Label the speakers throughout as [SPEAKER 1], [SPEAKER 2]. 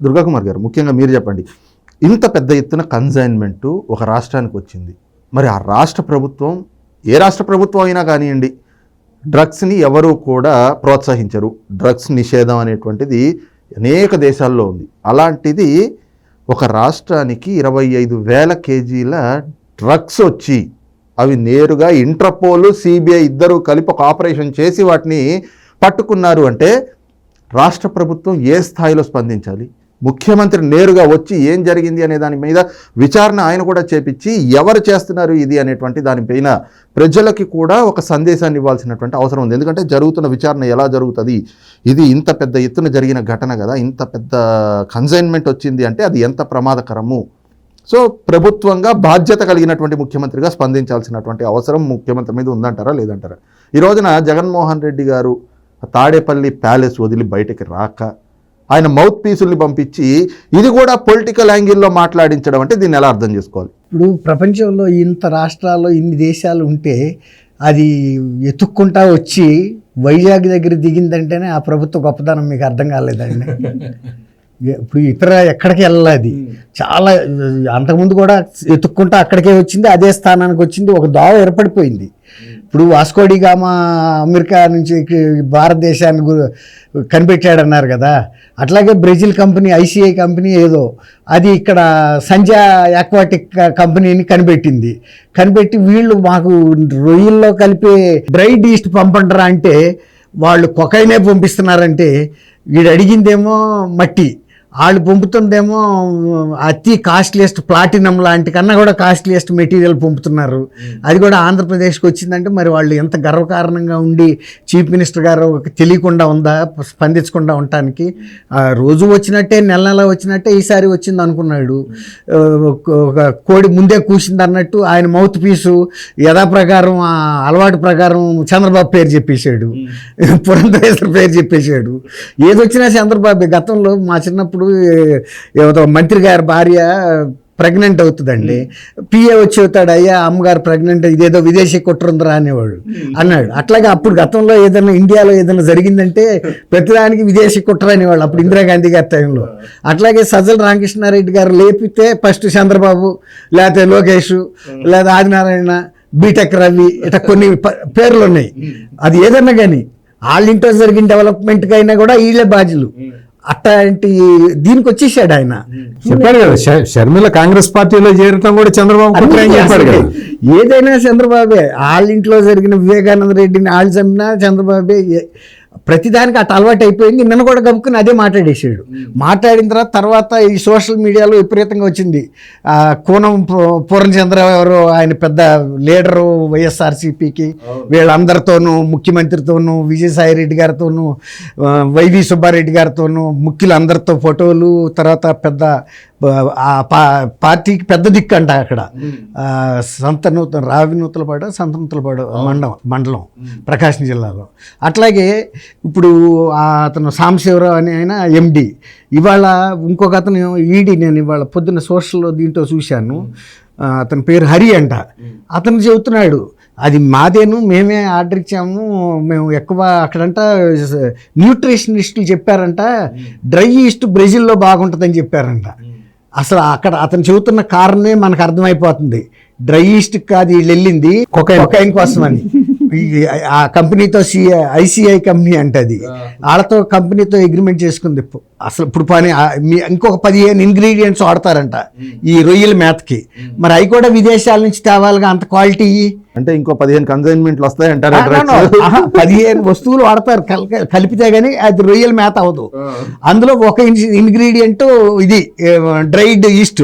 [SPEAKER 1] దుర్గాకుమార్ గారు ముఖ్యంగా మీరు చెప్పండి. ఇంత పెద్ద ఎత్తున కన్సైన్మెంట్ ఒక రాష్ట్రానికి వచ్చింది. మరి ఆ రాష్ట్ర ప్రభుత్వం ఏ రాష్ట్ర ప్రభుత్వం అయినా కానివ్వండి డ్రగ్స్ని ఎవరు కూడా ప్రోత్సహించరు. డ్రగ్స్ నిషేధం అనేటువంటిది అనేక దేశాల్లో ఉంది. అలాంటిది ఒక రాష్ట్రానికి ఇరవై ఐదు వేల కేజీల డ్రగ్స్ వచ్చి అవి నేరుగా ఇంటర్పోల్ సిబిఐ ఇద్దరు కలిపి ఒక ఆపరేషన్ చేసి వాటిని పట్టుకున్నారు అంటే రాష్ట్ర ప్రభుత్వం ఏ స్థాయిలో స్పందించాలి? ముఖ్యమంత్రి నేరుగా వచ్చి ఏం జరిగింది అనే దాని మీద విచారణ ఆయన కూడా చేపించి ఎవరు చేస్తున్నారు ఇది అనేటువంటి దానిపైన ప్రజలకి కూడా ఒక సందేశాన్ని ఇవ్వాల్సినటువంటి అవసరం ఉంది. ఎందుకంటే జరుగుతున్న విచారణ ఎలా జరుగుతుంది? ఇది ఇంత పెద్ద ఎత్తున జరిగిన ఘటన కదా ఇంత పెద్ద కన్సైన్మెంట్ వచ్చింది అంటే అది ఎంత ప్రమాదకరము? సో ప్రభుత్వంగా బాధ్యత కలిగినటువంటి ముఖ్యమంత్రిగా స్పందించాల్సినటువంటి అవసరం ముఖ్యమంత్రి మీద ఉందంటారా లేదంటారా? ఈ రోజున జగన్మోహన్ రెడ్డి గారు తాడేపల్లి ప్యాలెస్ వదిలి బయటకి రాక ఆయన మౌత్ పీసుల్ని పంపించి ఇది కూడా పొలిటికల్ యాంగిల్లో మాట్లాడించడం అంటే దీన్ని ఎలా అర్థం చేసుకోవాలి?
[SPEAKER 2] ఇప్పుడు ప్రపంచంలో ఇంత రాష్ట్రాల్లో ఇన్ని దేశాలు ఉంటే అది ఎత్తుక్కుంటా వచ్చి వైజాగ్ దగ్గర దిగిందంటేనే ఆ ప్రభుత్వ గొప్పతనం మీకు అర్థం కాలేదండి. ఇప్పుడు ఇతర ఎక్కడికి వెళ్ళాలి చాలా అంతకుముందు కూడా ఎత్తుక్కుంటా అక్కడికే వచ్చింది అదే స్థానానికి వచ్చింది ఒక దోవ ఏర్పడిపోయింది. ఇప్పుడు వాస్కోడి గామా అమెరికా నుంచి భారతదేశాన్ని కనిపెట్టాడన్నారు కదా. అట్లాగే బ్రెజిల్ కంపెనీ ఐసిఐ కంపెనీ ఏదో అది ఇక్కడ సంజా ఆక్వాటిక్ కంపెనీని కనిపెట్టింది. కనిపెట్టి వీళ్ళు మాకు రొయ్యల్లో కలిపే డ్రై ఈస్ట్ పంపండిరా అంటే వాళ్ళు కొకైనే పంపిస్తున్నారంటే వీడు అడిగిందేమో మట్టి. వాళ్ళు పంపుతుందేమో అతి కాస్ట్లీయెస్ట్ ప్లాటినం లాంటి కన్నా కూడా కాస్ట్లీయెస్ట్ మెటీరియల్ పంపుతున్నారు. అది కూడా ఆంధ్రప్రదేశ్కి వచ్చిందంటే మరి వాళ్ళు ఎంత గర్వకారణంగా ఉండి చీఫ్ మినిస్టర్ గారు తెలియకుండా ఉందా స్పందించకుండా ఉండటానికి? ఆ, రోజు వచ్చినట్టే నెల నెల వచ్చినట్టే ఈసారి వచ్చింది అనుకున్నాడు. ఒక- కోడి ముందే కూసింది అన్నట్టు ఆయన మౌత్ పీసు యథాప్రకారం అలవాటు ప్రకారం చంద్రబాబు పేరు చెప్పేశాడు. పురంధరేశ్వర పేరు చెప్పేశాడు. ఏదొచ్చినా చంద్రబాబు. గతంలో మా చిన్నప్పుడు ఏదో మంత్రి గారి భార్య ప్రెగ్నెంట్ అవుతుందండి. పిఏ వచ్చి అవుతాడు అయ్యా అమ్మగారు ప్రెగ్నెంట్ ఇదేదో విదేశీ కుట్రుందిరా అనేవాడు. అన్నాడు. అట్లాగే అప్పుడు గతంలో ఏదైనా ఇండియాలో ఏదైనా జరిగిందంటే ప్రతిదానికి విదేశీ కుట్ర అనేవాళ్ళు అప్పుడు ఇందిరాగాంధీ గారి టైంలో. అట్లాగే సజ్జల రామకృష్ణారెడ్డి గారు లేపితే ఫస్ట్ చంద్రబాబు లేకపోతే లోకేష్ లేదా ఆదినారాయణ బీటెక్ రవి ఇట్లా కొన్ని పేర్లు ఉన్నాయి. అది ఏదన్నా కానీ వాళ్ళ ఇంట్లో జరిగిన డెవలప్మెంట్కి అయినా కూడా వీళ్ళే బాధ్యులు. అట్లాంటి దీనికి వచ్చేసాడు ఆయన.
[SPEAKER 3] చెప్పాడు కదా షర్మిల కాంగ్రెస్ పార్టీలో చేరటం కూడా చంద్రబాబు చెప్పాడు కదా.
[SPEAKER 2] ఏదైనా చంద్రబాబే వాళ్ళ ఇంట్లో జరిగిన వివేకానంద రెడ్డిని వాళ్ళు చంపినా చంద్రబాబే ప్రతిదానికి అటు అలవాటు అయిపోయింది. నిన్న కూడా గబుక్కుని అదే మాట్లాడేసాడు మాట్లాడిన తర్వాత తర్వాత ఈ సోషల్ మీడియాలో విపరీతంగా వచ్చింది. కూనం పూర్ణచంద్ర ఎవరు ఆయన పెద్ద లీడరు వైఎస్ఆర్సీపీకి. వీళ్ళందరితోనూ ముఖ్యమంత్రితోనూ విజయసాయి రెడ్డి గారితోనూ వైవి సుబ్బారెడ్డి గారితోనూ ముఖ్యులందరితో ఫోటోలు తర్వాత పెద్ద పార్టీకి పెద్ద దిక్కు అంట అక్కడ. సంత నూతన రావి నూతలపాడు సంత నూతలపాడు మండలం మండలం ప్రకాశం జిల్లాలో. అట్లాగే ఇప్పుడు అతను సాంబశివరావు అని ఆయన ఎండి. ఇవాళ ఇంకొక అతను ఈడి నేను ఇవాళ పొద్దున్న సోషల్లో దీంట్లో చూశాను. అతని పేరు హరి అంట. అతను చెబుతున్నాడు అది మాదేను మేమే ఆర్డర్ ఇచ్చాము మేము ఎక్కువ అక్కడంట న్యూట్రిషనిస్టులు చెప్పారంట డ్రై ఈస్ట్ బ్రెజిల్లో బాగుంటుందని చెప్పారంట. అసలు అక్కడ అతను చెబుతున్న కారణమే మనకు అర్థమైపోతుంది. డ్రై ఈస్ట్ కాదు వీళ్ళు వెళ్ళింది. కొకైన్ కోసం అని ఆ కంపెనీతో సి ఐసిఐ కంపెనీ అంటది వాళ్ళతో కంపెనీతో అగ్రిమెంట్ చేసుకుంది. అసలు ఇప్పుడు పని మీ- ఇంకొక పదిహేను ఇంగ్రీడియంట్స్ వాడతారంట ఈ రొయ్యల మేతకి మరి అవి కూడా విదేశాల నుంచి తేవాలిగా అంత క్వాలిటీ
[SPEAKER 1] అంటే ఇంకో పదిహేను కన్సైన్మెంట్లు drugs?
[SPEAKER 2] ఆహా, పదిహేను వస్తువులు వాడతారు కల్- కలిపితే గానీ అది రొయ్యల మేత అవ్వదు. అందులో ఒక ఇంగ్రీడియంట్ ఇది డ్రైడ్ ఈస్ట్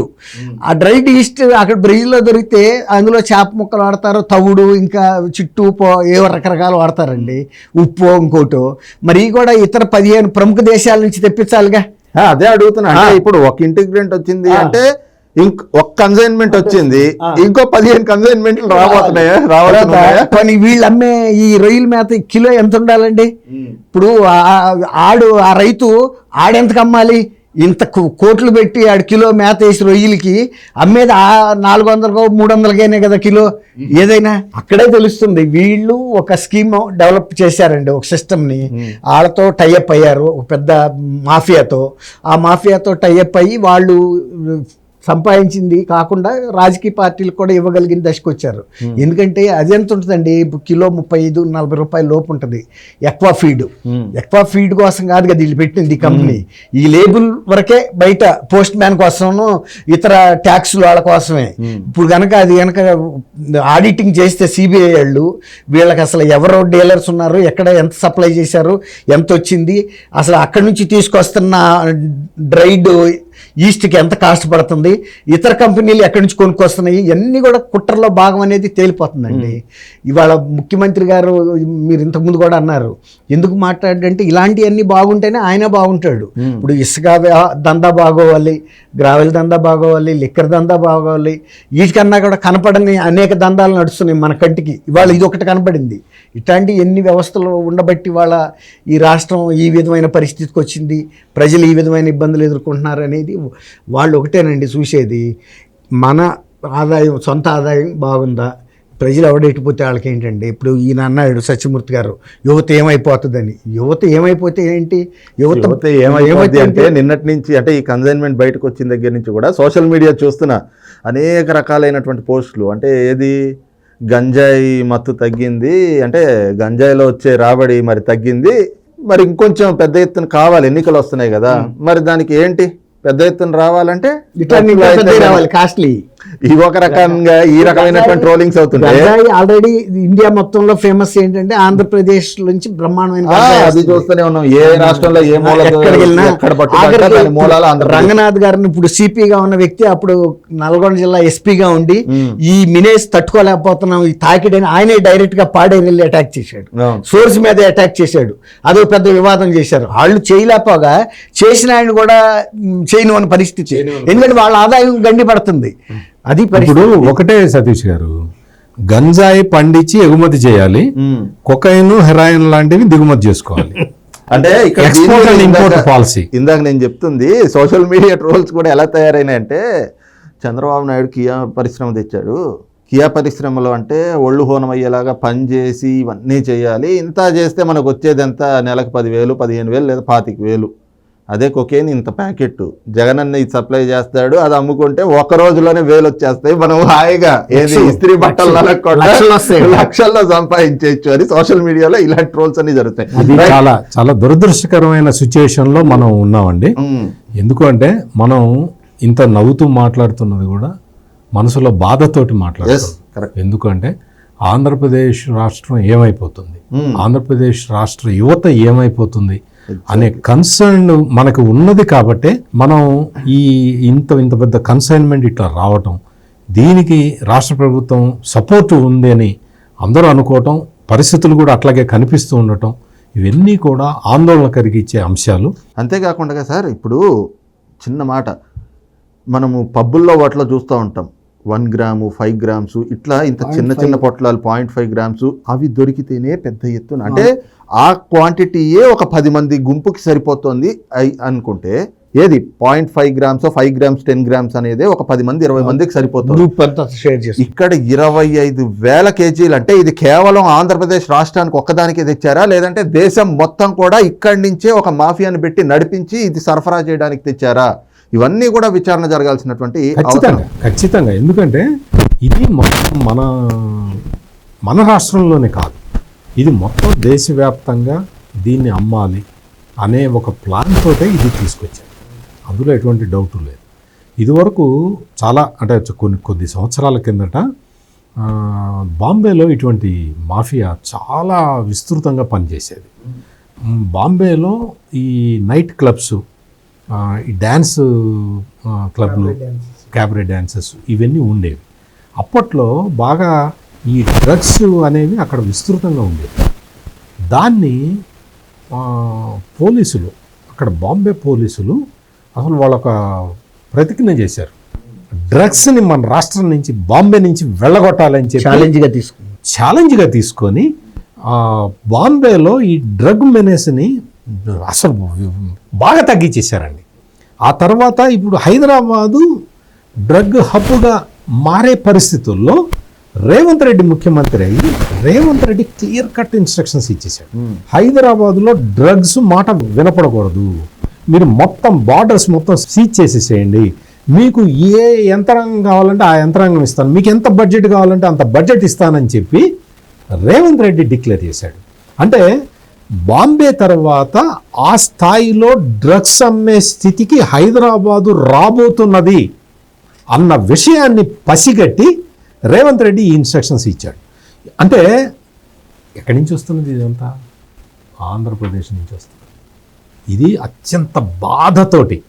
[SPEAKER 2] ఆ డ్రైడ్ ఈస్ట్ అక్కడ బ్రెజిల్లో దొరికితే అందులో చేప ముక్కలు వాడతారు తవుడు ఇంకా చిట్టు పో ఏవో రకరకాలు వాడతారండి. ఉప్పు ఇంకోటో. మరి కూడా ఇతర పదిహేను ప్రముఖ దేశాల నుంచి తెప్పించాలిగా
[SPEAKER 1] ఆ, అదే అడుగుతున్నా. అంటే ఇప్పుడు ఒక ఇంటిగ్రెంట్ వచ్చింది అంటే ఇంక ఒక కన్సైన్మెంట్ వచ్చింది. ఇంకో పదిహేను కన్సైన్మెంట్లు రాబోతున్నాయా? రాబోతున్నాయా?
[SPEAKER 2] కానీ వీళ్ళు అమ్మే ఈ రొయ్యల మేత కిలో ఎంత ఉండాలండి ఇప్పుడు ఆడు ఆ రైతు ఆడెంతకు అమ్మాలి ఇంత కోట్లు పెట్టి ఆడు కిలో మేత వేసి రొయ్యలకి అమ్మేది ఆ నాలుగు వందలకో మూడు వందలకైనా కదా కిలో? ఏదైనా? అక్కడే తెలుస్తుంది. వీళ్ళు ఒక స్కీమ్ డెవలప్ చేశారండి ఒక సిస్టమ్ని వాళ్ళతో టైఅప్ అయ్యారు ఒక పెద్ద మాఫియాతో. ఆ మాఫియాతో టైఅప్ అయ్యి వాళ్ళు సంపాదించింది కాకుండా రాజకీయ పార్టీలకు కూడా ఇవ్వగలిగిన దశకు వచ్చారు ఎందుకంటే అది ఎంత ఉంటుందండి? కిలో ముప్పై ఐదు నలభై రూపాయల లోపు ఉంటుంది. Aqua feed. ఎక్వా ఫీడ్ కోసం కాదు కదా వీళ్ళు పెట్టింది ఈ కంపెనీ. ఈ లేబుల్ వరకే బయట పోస్ట్ మ్యాన్ కోసము ఇతర ట్యాక్స్ వాళ్ళ కోసమే. ఇప్పుడు కనుక అది కనుక ఆడిటింగ్ చేస్తే సిబిఐ వాళ్ళు వీళ్ళకి అసలు ఎవరో డీలర్స్ ఉన్నారు? ఎక్కడ ఎంత సప్లై చేశారు? ఎంత వచ్చింది? అసలు అక్కడి నుంచి తీసుకొస్తున్న డ్రైడ్ ఈస్ట్కి ఎంత కాస్ట్ పడుతుంది ఇతర కంపెనీలు ఎక్కడి నుంచి కొనుక్కొస్తున్నాయి ఇవన్నీ కూడా కుట్రలో భాగం అనేది తేలిపోతుందండి. ఇవాళ ముఖ్యమంత్రి గారు మీరు ఇంతకుముందు కూడా అన్నారు ఎందుకు మాట్లాడంటే ఇలాంటివన్నీ బాగుంటేనే ఆయన బాగుంటాడు. ఇప్పుడు ఇసుక దందా బాగోవాలి గ్రావెల్ దందా బాగోవాలి లిక్కర్ దందా బాగోవాలి వీటికన్నా కూడా కనపడని అనేక దందాలు నడుస్తున్నాయి మన కంటికి. ఇవాళ ఇది ఒకటి కనపడింది. ఇట్లాంటి ఎన్ని వ్యవస్థలు ఉండబట్టి వాళ్ళ ఈ రాష్ట్రం ఈ విధమైన పరిస్థితికి వచ్చింది ప్రజలు ఈ విధమైన ఇబ్బందులు ఎదుర్కొంటున్నారు అనేది వాళ్ళు ఒకటేనండి చూసేది. మన ఆదాయం సొంత ఆదాయం బాగుందా? ప్రజలు ఎవడెట్టిపోతే వాళ్ళకి ఏంటండి? ఇప్పుడు ఈయన అన్నాడు సత్యమూర్తి గారు యువత ఏమైపోతుందని. యువత ఏమైపోతే ఏంటి? యువత
[SPEAKER 1] ఏమైపోద్ది అంటే నిన్నటి నుంచి అంటే ఈ కన్సైన్మెంట్ బయటకు వచ్చిన దగ్గర నుంచి కూడా సోషల్ మీడియా చూస్తున్న అనేక రకాలైనటువంటి పోస్టులు. అంటే ఏది? గంజాయి మత్తు తగ్గింది. అంటే గంజాయిలో వచ్చే రాబడి మరి తగ్గింది. మరి ఇంకొంచెం పెద్ద ఎత్తున కావాలి. ఎన్నికలు వస్తున్నాయి కదా. మరి దానికి ఏంటి? పెద్ద ఎత్తున రావాలంటే
[SPEAKER 2] కాస్ట్లీ
[SPEAKER 1] ఈ ఒక రకంగా ఈ రకమైనటువంటి ట్రోలింగ్స్ అవుతున్నాయి
[SPEAKER 2] ఆల్రెడీ ఇండియా మొత్తంలో ఫేమస్ ఏంటంటే ఆంధ్రప్రదేశ్ నుంచి బ్రహ్మాండమైన
[SPEAKER 1] అది. చూస్తూనే ఉన్నాం. ఏ రాష్ట్రంలో ఏ మూల.
[SPEAKER 2] రంగనాథ్ గారిని ఇప్పుడు సిపిగా ఉన్న వ్యక్తి అప్పుడు నల్గొండ జిల్లా ఎస్పీగా ఉండి ఈ మినేస్ తట్టుకోలేకపోతున్నాం ఈ తాకిడని ఆయనే డైరెక్ట్గా పాడేరు వెళ్ళి అటాక్ చేశాడు. సోర్స్ మీద అటాక్ చేశాడు. అదో పెద్ద వివాదం చేశారు. వాళ్ళు చేయలేకపోగా చేసిన ఆయన కూడా చేయను అన్న పరిస్థితి. ఎందుకంటే వాళ్ళ ఆదాయం గండి పడుతుంది. అది
[SPEAKER 3] ఇప్పుడు ఒకటే సతీష్ గారు గంజాయి పండించి ఎగుమతి చేయాలి. కొకైన్ హెరాయిన్ లాంటివి దిగుమతి చేసుకోవాలి.
[SPEAKER 1] అంటే ఇక్కడ
[SPEAKER 3] import
[SPEAKER 1] ఇందాక- నేను చెప్తుంది సోషల్ మీడియా ట్రోల్స్ కూడా ఎలా తయారైనాయంటే చంద్రబాబు నాయుడు కియా పరిశ్రమ తెచ్చాడు. కియా పరిశ్రమలో అంటే ఒళ్ళు హోనం అయ్యేలాగా పని చేసి ఇవన్నీ చేయాలి. ఇంత చేస్తే మనకు వచ్చేది ఎంత? నెలకు పదివేలు పదిహేను వేలు లేదా పాతిక వేలు. అదే కొకేన్ ఇంత ప్యాకెట్ జగన్ అన్న ఇది సప్లై చేస్తాడు అది అమ్ముకుంటే ఒక రోజులోనే వేలు వచ్చేస్తాయి మనం హాయిగా ఏది ఇస్త్రీ బట్టలు. లక్షల్లో సంపాదించవచ్చు అని సోషల్ మీడియాలో ఇలాంటి ట్రోల్స్ అన్ని జరుగుతాయి.
[SPEAKER 3] చాలా చాలా దురదృష్టకరమైన సిచ్యుయేషన్లో మనం ఉన్నామండి. ఎందుకు అంటే మనం ఇంత నవ్వుతూ మాట్లాడుతున్నది కూడా మనసులో బాధతోటి
[SPEAKER 1] correct.
[SPEAKER 3] ఎందుకంటే ఆంధ్రప్రదేశ్ రాష్ట్రం ఏమైపోతుంది. ఆంధ్రప్రదేశ్ రాష్ట్ర యువత ఏమైపోతుంది? అనే కన్సర్న్ మనకు ఉన్నది కాబట్టే మనం ఈ ఇంత ఇంత పెద్ద కన్సైన్మెంట్ ఇట్లా రావటం దీనికి రాష్ట్ర ప్రభుత్వం సపోర్ట్ ఉంది అని అందరూ అనుకోవటం పరిస్థితులు కూడా అట్లాగే కనిపిస్తూ ఉండటం ఇవన్నీ కూడా ఆందోళన కలిగించే అంశాలు.
[SPEAKER 1] అంతేకాకుండా సార్ ఇప్పుడు చిన్న మాట మనము పబ్బుల్లో వాటిలో చూస్తూ ఉంటాం. వన్ గ్రాము ఫైవ్ గ్రామ్స్ ఇట్లా ఇంత చిన్న చిన్న పొట్లాలు పాయింట్ ఫైవ్ గ్రామ్స్ అవి దొరికితేనే పెద్ద ఎత్తున. అంటే ఆ క్వాంటిటీయే ఒక పది మంది గుంపుకి సరిపోతుంది అనుకుంటే ఏది? Point five grams five grams ten grams అనేది ఒక పది మంది ఇరవై మందికి సరిపోతుంది. ఇక్కడ ఇరవై ఐదు వేల కేజీలు. అంటే ఇది కేవలం ఆంధ్రప్రదేశ్ రాష్ట్రానికి ఒక్కదానికి తెచ్చారా? లేదంటే దేశం మొత్తం కూడా ఇక్కడి నుంచే ఒక మాఫియాని పెట్టి నడిపించి ఇది సరఫరా చేయడానికి తెచ్చారా? ఇవన్నీ కూడా విచారణ జరగాల్సినటువంటి
[SPEAKER 3] ఖచ్చితంగా ఖచ్చితంగా. ఎందుకంటే ఇది మొత్తం మన మన రాష్ట్రంలోనే కాదు. ఇది మొత్తం దేశవ్యాప్తంగా దీన్ని అమ్మాలి అనే ఒక ప్లాన్ తోటే ఇది తీసుకొచ్చారు. అందులో ఎటువంటి డౌట్ లేదు. ఇదివరకు చాలా అంటే కొన్ని కొద్ది సంవత్సరాల కిందట బాంబేలో ఇటువంటి మాఫియా చాలా విస్తృతంగా పనిచేసేది. బాంబేలో ఈ నైట్ క్లబ్స్ ఈ డ్యాన్స్ క్లబ్లు క్యాబరే డ్యాన్సెస్ ఇవన్నీ ఉండేవి. అప్పట్లో బాగా ఈ డ్రగ్స్ అనేవి అక్కడ విస్తృతంగా ఉండేవి. దాన్ని ఆ, పోలీసులు అక్కడ బాంబే పోలీసులు అసలు వాళ్ళొక ప్రతిజ్ఞ చేశారు. డ్రగ్స్ని మన రాష్ట్రం నుంచి బాంబే నుంచి వెళ్ళగొట్టాలని చెప్పి
[SPEAKER 2] ఛాలెంజ్గా తీసుకుంది
[SPEAKER 3] ఛాలెంజ్గా తీసుకొని ఆ, బాంబేలో ఈ డ్రగ్ మెనేస్ని అసలు బాగా తగ్గించేశారండి. ఆ తర్వాత ఇప్పుడు హైదరాబాదు డ్రగ్ హబ్గా మారే పరిస్థితుల్లో రేవంత్ రెడ్డి ముఖ్యమంత్రి అయ్యి Revanth Reddy clear cut instructions ఇచ్చేసాడు హైదరాబాద్లో డ్రగ్స్ మాట వినపడకూడదు. మీరు మొత్తం బార్డర్స్ మొత్తం సీజ్ చేసేసేయండి. మీకు ఏ యంత్రాంగం కావాలంటే ఆ యంత్రాంగం ఇస్తాను. మీకు ఎంత బడ్జెట్ కావాలంటే అంత బడ్జెట్ ఇస్తానని చెప్పి రేవంత్ రెడ్డి డిక్లేర్ చేశాడు. అంటే బాంబే తర్వాత ఆ స్థాయిలో డ్రగ్స్ అమ్మే స్థితికి హైదరాబాదు రాబోతున్నది అన్న విషయాన్ని పసిగట్టి రేవంత్ రెడ్డి ఈ ఇన్స్ట్రక్షన్స్ ఇచ్చాడు. అంటే ఎక్కడి నుంచి వస్తున్నది ఇదంతా? ఆంధ్రప్రదేశ్ నుంచి వస్తుంది ఇది అత్యంత బాధతోటి.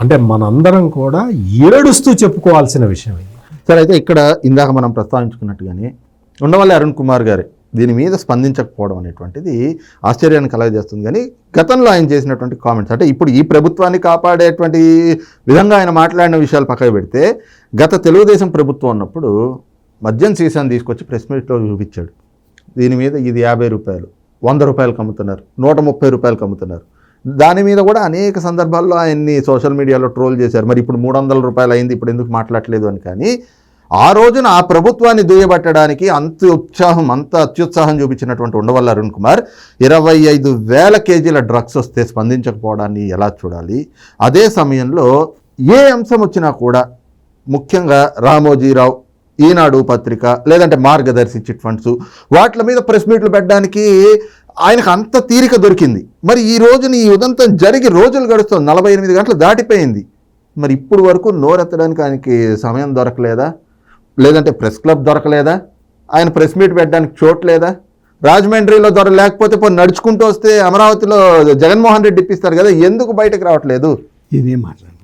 [SPEAKER 3] అంటే మనందరం కూడా ఏడుస్తూ చెప్పుకోవాల్సిన విషయం ఇది.
[SPEAKER 1] సరే అయితే ఇక్కడ ఇందాక మనం ప్రస్తావించుకున్నట్టుగానే ఉండవల్లి అరుణ్ కుమార్ గారే దీని మీద స్పందించకపోవడం అనేటువంటిది ఆశ్చర్యాన్ని కలగజేస్తుంది. కానీ గతంలో ఆయన చేసినటువంటి కామెంట్స్ అంటే ఇప్పుడు ఈ ప్రభుత్వాన్ని కాపాడేటువంటి విధంగా ఆయన మాట్లాడిన విషయాలు పక్కకు పెడితే గత తెలుగుదేశం ప్రభుత్వం ఉన్నప్పుడు మద్యం సీసాన్ని తీసుకొచ్చి ప్రెస్ మీట్లో చూపించాడు. దీని మీద ఇది యాభై రూపాయలు వంద రూపాయలకు అమ్ముతున్నారు నూట ముప్పై రూపాయలకు అమ్ముతున్నారు. దాని మీద కూడా అనేక సందర్భాల్లో ఆయన్ని సోషల్ మీడియాలో ట్రోల్ చేశారు. మరి ఇప్పుడు మూడు వందల రూపాయలు అయింది ఇప్పుడు ఎందుకు మాట్లాడలేదు అని. కానీ ఆ రోజున ఆ ప్రభుత్వాన్ని దుయ్యబట్టడానికి అంత ఉత్సాహం అంత అత్యుత్సాహం చూపించినటువంటి ఉండవల్ల అరుణ్ కుమార్ ఇరవై ఐదు వేల కేజీల డ్రగ్స్ వస్తే స్పందించకపోవడాన్ని ఎలా చూడాలి? అదే సమయంలో ఏ అంశం వచ్చినా కూడా ముఖ్యంగా రామోజీరావు ఈనాడు పత్రిక లేదంటే మార్గదర్శి చిట్ ఫండ్స్ వాటి మీద ప్రెస్ మీట్లు పెట్టడానికి ఆయనకు అంత తీరిక దొరికింది. మరి ఈ రోజున ఈ ఉదంతం జరిగి రోజులు గడుస్తుంది. నలభై ఎనిమిది గంటలు దాటిపోయింది. మరి ఇప్పుడు వరకు నోరెత్తడానికి ఆయనకి సమయం దొరకలేదా? లేదంటే ప్రెస్ క్లబ్ దొరకలేదా? ఆయన ప్రెస్ మీట్ పెట్టడానికి చోటు లేదా? రాజమండ్రిలో దొర లేకపోతే పోనీ నడుచుకుంటూ వస్తే అమరావతిలో జగన్మోహన్ రెడ్డి ఇప్పిస్తారు కదా ఎందుకు బయటకు రావట్లేదు?
[SPEAKER 2] ఇదే మాట్లాడు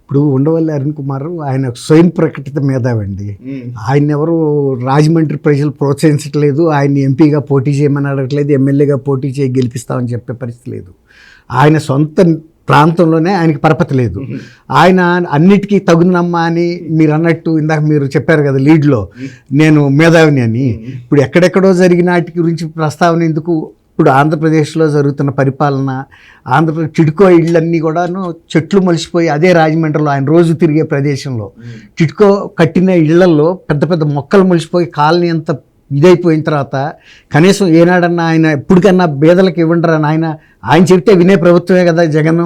[SPEAKER 2] ఇప్పుడు ఉండవల్లి అరుణ్ కుమార్ ఆయన స్వయం ప్రకటిత మేధావండి ఆయన ఎవరు రాజమండ్రి ప్రజలు ప్రోత్సహించట్లేదు ఆయన ఎంపీగా పోటీ చేయమని అడగట్లేదు ఎమ్మెల్యేగా పోటీ చేయి గెలిపిస్తామని చెప్పే పరిస్థితి లేదు. ఆయన సొంత ప్రాంతంలోనే ఆయనకి పరపతి లేదు. ఆయన అన్నిటికీ తగునమ్మా అని మీరు అన్నట్టు ఇందాక మీరు చెప్పారు కదా లీడ్లో నేను మేధావిని అని. ఇప్పుడు ఎక్కడెక్కడో జరిగిన వాటి గురించి ప్రస్తావన ఎందుకు? ఇప్పుడు ఆంధ్రప్రదేశ్లో జరుగుతున్న పరిపాలన ఆంధ్రప్రదేశ్ చిటుకో ఇళ్ళన్నీ కూడాను చెట్లు మలిసిపోయి అదే రాజమండ్రిలో ఆయన రోజు తిరిగే ప్రదేశంలో. చిట్కో కట్టిన ఇళ్ళలో పెద్ద పెద్ద మొక్కలు మలిసిపోయి కాలనీ అంత ఇదైపోయిన తర్వాత కనీసం ఏనాడన్నా ఆయన ఎప్పటికన్నా బేదలకు ఇవ్వండిరా ఆయన ఆయన చెప్తే వినే ప్రభుత్వమే కదా జగన్.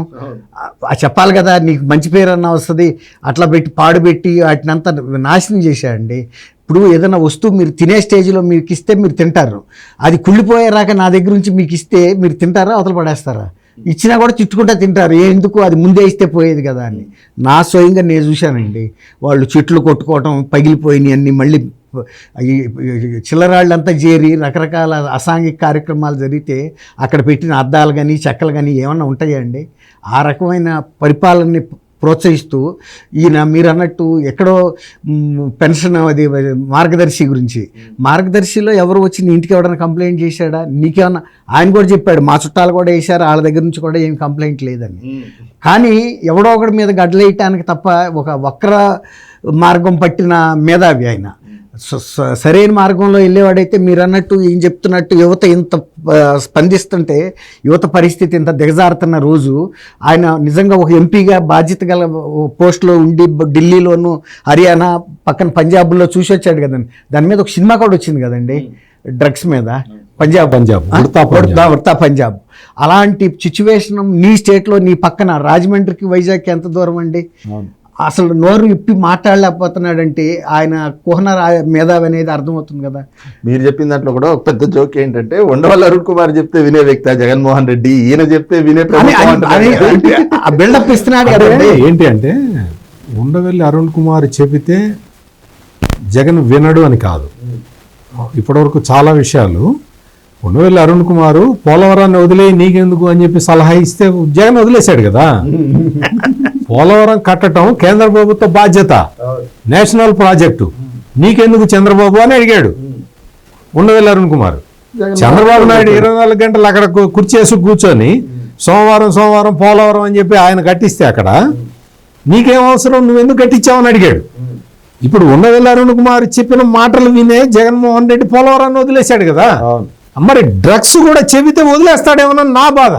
[SPEAKER 2] చెప్పాలి కదా నీకు మంచి పేరు అన్న వస్తుంది అట్లా పెట్టి పాడుపెట్టి వాటిని అంతా నాశనం చేశాడండి. ఇప్పుడు ఏదైనా వస్తువు మీరు తినే స్టేజ్లో మీకు ఇస్తే మీరు తింటారు. అది కుళ్ళిపోయేరాక నా దగ్గర నుంచి మీకు ఇస్తే మీరు తింటారా అవతల పడేస్తారా? ఇచ్చినా కూడా చిట్టుకుంటా తింటారు. ఎందుకు? అది ముందే ఇస్తే పోయేది కదా అని. నా స్వయంగా నేను చూశానండి. వాళ్ళు చెట్లు కొట్టుకోవటం పగిలిపోయినాయి అన్ని మళ్ళీ చిల్లరాళ్ళంతా చేరి రకరకాల అసాంఘిక కార్యక్రమాలు జరిగితే అక్కడ పెట్టిన అద్దాలు కానీ చెక్కలు కానీ ఏమన్నా ఉంటాయా అండి? ఆ రకమైన పరిపాలనని ప్రోత్సహిస్తూ ఈయన మీరు అన్నట్టు ఎక్కడో పెన్షన్ అది మార్గదర్శి గురించి. మార్గదర్శిలో ఎవరు వచ్చి నీ ఇంటికి ఎవరైనా కంప్లైంట్ చేశాడా? నీకేమన్నా ఆయన కూడా చెప్పాడు మా చుట్టాలు కూడా వేశారు వాళ్ళ దగ్గర నుంచి కూడా ఏం కంప్లైంట్ లేదని. కానీ ఎవడో ఒకడి మీద గడ్డలేయటానికి తప్ప ఒక వక్ర మార్గం పట్టిన మేధావి ఆయన. సరైన మార్గంలో వెళ్ళేవాడైతే మీరు అన్నట్టు ఏం చెప్తున్నట్టు యువత ఇంత స్పందిస్తుంటే యువత పరిస్థితి ఇంత దిగజారుతున్న రోజు ఆయన నిజంగా ఒక ఎంపీగా బాధ్యత గల పోస్ట్లో ఉండి ఢిల్లీలోను హర్యానా పక్కన పంజాబ్లో చూసి వచ్చాడు కదండి. దాని మీద ఒక సినిమా కూడా వచ్చింది కదండి డ్రగ్స్ మీద. పంజాబ్.
[SPEAKER 3] పంజాబ్. ఉడతా-
[SPEAKER 2] ఉడతా పంజాబ్. అలాంటి సిచ్యువేషన్ నీ స్టేట్లో నీ పక్కన రాజమండ్రికి వైజాగ్కి ఎంత దూరం అండి? అసలు నోరు ఇప్పి మాట్లాడలేకపోతున్నాడంటే ఆయన కుహన మేధావి అనేది అర్థమవుతుంది కదా.
[SPEAKER 1] మీరు చెప్పిన దాంట్లో కూడా ఒక పెద్ద జోక్ ఏంటంటే ఉండవల్లి అరుణ్ కుమార్ చెప్తే వినే వ్యక్తి జగన్మోహన్ రెడ్డి ఈయన చెప్తే వినే
[SPEAKER 2] బిల్డప్ ఇస్తున్నాడు కదండి
[SPEAKER 3] ఏంటి అంటే ఉండవెల్లి అరుణ్ కుమార్ చెబితే జగన్ వినడు అని కాదు. ఇప్పటివరకు చాలా విషయాలు. ఉండవెల్లి అరుణ్ కుమారు పోలవరాన్ని వదిలే నీకెందుకు అని చెప్పి సలహా ఇస్తే జగన్ వదిలేశాడు కదా. పోలవరం కట్టడం కేంద్ర ప్రభుత్వ బాధ్యత. National project. నీకెందుకు చంద్రబాబు అని అడిగాడు. ఉండవెల్లి అరుణ్ కుమార్. చంద్రబాబు నాయుడు ఇరవై నాలుగు గంటలు అక్కడ కుర్చేసి కూర్చొని సోమవారం సోమవారం పోలవరం అని చెప్పి ఆయన కట్టిస్తే అక్కడ నీకేం అవసరం? నువ్వెందుకు కట్టించావని అడిగాడు. ఇప్పుడు ఉండవెల్లి అరుణ్ కుమార్ చెప్పిన మాటలు వినే జగన్మోహన్ రెడ్డి పోలవరాన్ని వదిలేశాడు కదా. మరి డ్రగ్స్ కూడా చెబితే వదిలేస్తాడేమో నా బాధ.